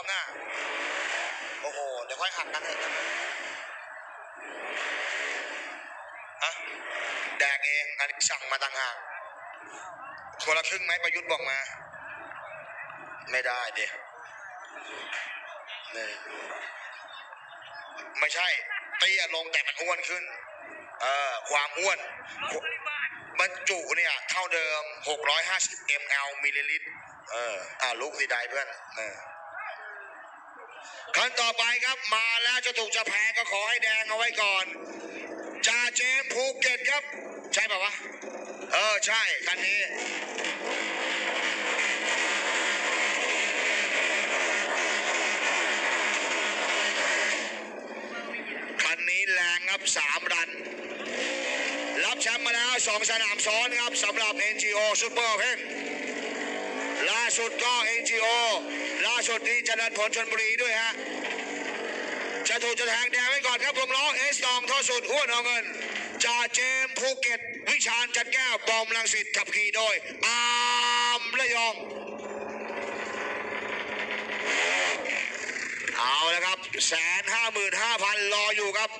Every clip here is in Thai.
อบหน้า โอ้โห เดี๋ยวค่อยหักกันเถอะฮะแดกเอง อันนี้สั่งมาต่างหากคนละครึ่งไหมประยุทธ์บอกมา ไม่ได้เดี๋ยนี่ไม่ใช่เตี้ยลงแต่มันอ้วนขึ้น เออ ความอ้วนบรรจุเนี่ยเท่าเดิม 650 ml มิลลิลิตร เออ อ่าลุกสิได้เพื่อน เออ ขั้นต่อไปครับมาแล้วจะถูกจะแพ้ก็ขอให้แดงเอาไว้ก่อนจ่าเจมภูเก็ตครับ ใช่ป่าวะ เออ ใช่คันนี้ คันนี้แรงครับสามรัน รับแชมป์มาแล้วสองสนามซ้อนครับสำหรับ NGO Super Open ล่า สุดก็ NGO ล่าสุดนี้เจริญผลชนบุรีด้วยฮะจะถูกจะแทงแดงไว้ก่อนครับวงล้อเอสตองท่อสุดห้วนเอาเงินจ่าเจมส์ภูเก็ต วิชาญจันแก้วบอมลังสิตขับขี่โดย อามระยองเอาแล้วครับแสนห้าหมื่นห้าพันรออยู่ครับ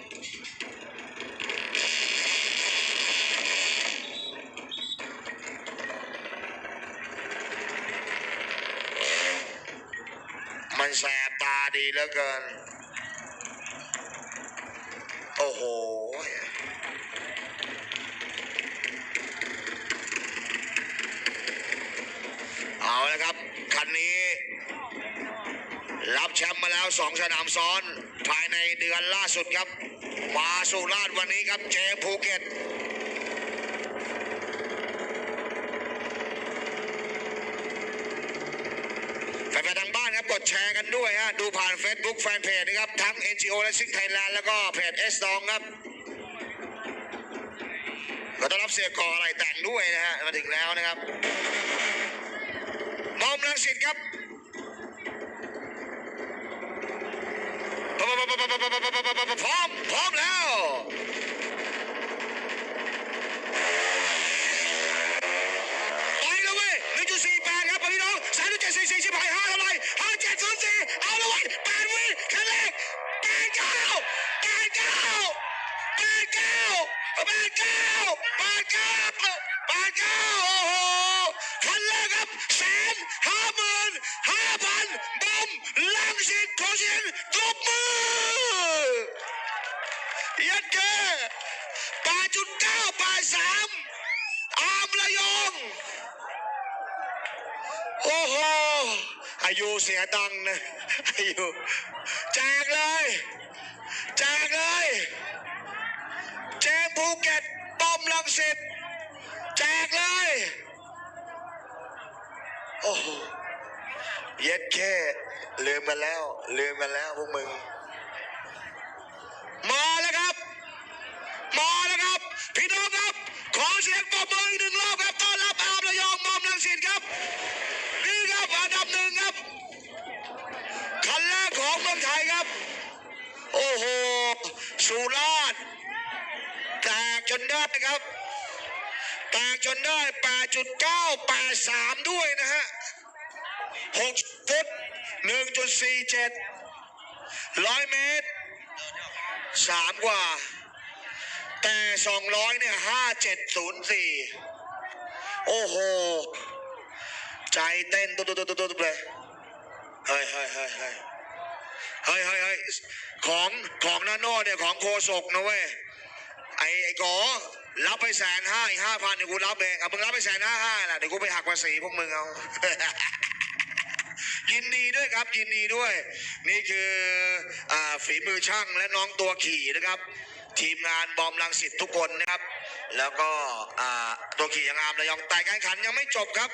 มันแสบตาดีเหลือเกิน โอ้โห เอาละครับ คันนี้ รับแชมป์มาแล้วสองสนามซ้อน ภายในเดือนล่าสุดครับ มาสุราษฎร์วันนี้ครับเจภูเก็ต แฟนๆทางบ้านครับกดแชร์กันด้วยฮะดูผ่าน Facebook แฟนเพจนะครับ ทั้ง NGO และซิงไทยแลนด์แล้วก็เพจเอสตองครับก็ต้อนรับเสียก่ออะไรแต่งด้วยนะฮะมาถึงแล้วนะครับมอมลังสิตครับพร้อมพร้อมแล้ว ไปแล้วเว้ยหนึ่งจุดสี่แปดครับพี่น้องสามจุดเจ็ดสี่สี่ชิบหายห้าเท่าไหร่ห้าเจ็ดศูนย์สี่เอาละเว้ย แปดวิคันแรกแปดเก้าแปดเก้าแปดเก้าแปดเก้าแปดเก้าแปดเก้าโอ้โหคันแรกครับแสนห้าหมื่นห้าพันบอมลังสิตขอเสียงตบมือยัดเก้แปดจุดเก้าแปดสามอามระยองโอ้โห อายุเสียตังนะอายุแจกเลยแจกเลยเจมส์ภูเก็ตปอมลังสิตแจกเลยโอ้โหเย็ดแค่ลืมกันแล้วลืมกันแล้วพวกมึงมาแล้วครับมาแล้วครับ พี่น้องครับ ขอเสียงปรบมืออีกหนึ่งรอบครับต้อนรับอาร์มระยองมอมลังสิตครับนี่ครับ กของเมืองไทยครับ โอ้โห สุราษฎร์แตกจนได้ครับแตกจนได้ 8.983 ด้วยนะฮะ6ฟุต1.47ร้อยเมตรสามกว่า แต่สองร้อยเนี่ยห้าเจ็ดศูนย์สี่โอ้โห ใจเต้นตุ๊บตุ๊บตุ๊บตุ๊บเลยเฮ้ยเฮ้ยเฮ้ย เฮ้ยเฮ้ยเฮ้ยของของนาโน่เนี่ยของโคศกนะเว้ยไอ้ไอ้กอรับไปแสนห้าอีกห้าพันเดี๋ยวกูรับเองเอามึงรับไปแสนห้าห้าแหละเดี๋ยวกูไปหักภาษีพวกมึงเอา ยินดีด้วยครับยินดีด้วย นี่คืออาฝีมือช่างและน้องตัวขี่นะครับ ทีมงานบอมลังสิตทุกคนนะครับ แล้วก็อ่าตัวขี่ยังอามระยองแต่การแข่งขันยังไม่จบครับ